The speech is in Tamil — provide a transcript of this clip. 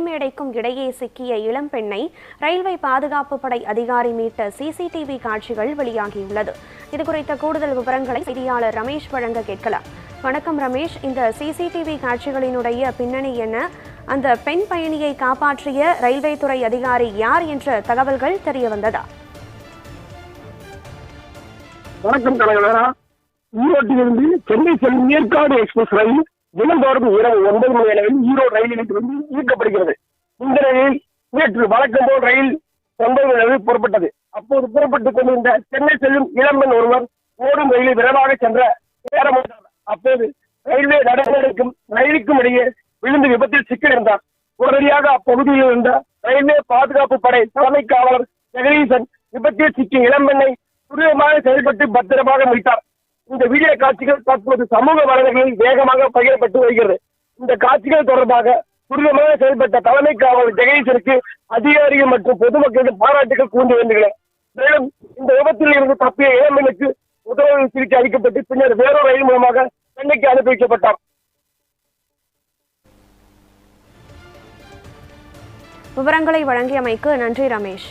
நடைமேடைக்கும் இடையே சிக்கிய இளம்பெண்ணை ரயில்வே பாதுகாப்பு படை அதிகாரி மீட்ட சிசிடிவி காட்சிகள் வெளியாகியுள்ளது. இதுகுறித்த கூடுதல் விவரங்களை செய்தியாளர் ரமேஷ் வழங்க கேட்கலாம். வணக்கம் ரமேஷ். இந்த சிசிடிவி காட்சிகளினுடைய பின்னணி என்ன? அந்த பெண் பயணியை காப்பாற்றிய ரயில்வே துறை அதிகாரி யார் என்ற தகவல்கள் தெரிய வந்ததா? வணக்கம் தலைவரா. ஈரோட்டிலிருந்து சென்னை செல்லும் ஏற்காடு எக்ஸ்பிரஸ் ரயில் தினந்தோறும் இரவு ஒன்பது மணி அளவில் ஈரோடு ரயில் நிலையத்திலிருந்து இயக்கப்படுகிறது. இந்த ரயில் நேற்று வழக்கம் போல் ரயில் ஒன்பது மணி அளவில் புறப்பட்டது. அப்போது புறப்பட்டுக் கொண்டிருந்த சென்னை செல்லும் இளம்பெண் ஒருவர் ஓடும் ரயிலில் விரைவாக சென்ற நேரம் அப்போது ரயில்வே நடைமுறைக்கும் ரயிலுக்கும் இடையே விழுந்து விபத்தில் சிக்கியிருந்தார். உடனடியாக அப்பகுதியில் இருந்த ரயில்வே பாதுகாப்பு படை தலைமை காவலர் ஜெகதீசன் விபத்தில் சிக்கிய இளம்பெண்ணை துரிதமாக செயல்பட்டு பத்திரமாக மீட்டார். இந்த வீடியோ காட்சிகள் தற்போது சமூக வலைதளங்களில் வேகமாக பகிரப்பட்டு வருகிறது. இந்த காட்சிகள் தொடர்பாக துரிதமாக செயல்பட்ட தலைமை காவலர் ஜெகதீசருக்கு அதிகாரிகள் மற்றும் பொதுமக்களிடம் பாராட்டுகள் கூண்டு வருகின்றன. மேலும் இந்த விபத்தில் இருந்து தப்பிய இளம்பெண்ணுக்கு உதவி சிகிச்சை அளிக்கப்பட்டு பின்னர் வேறொரு ரயில் மூலமாக சென்னைக்கு அனுப்பி வைக்கப்பட்டார். விவரங்களை வழங்கியமைக்கு நன்றி ரமேஷ்.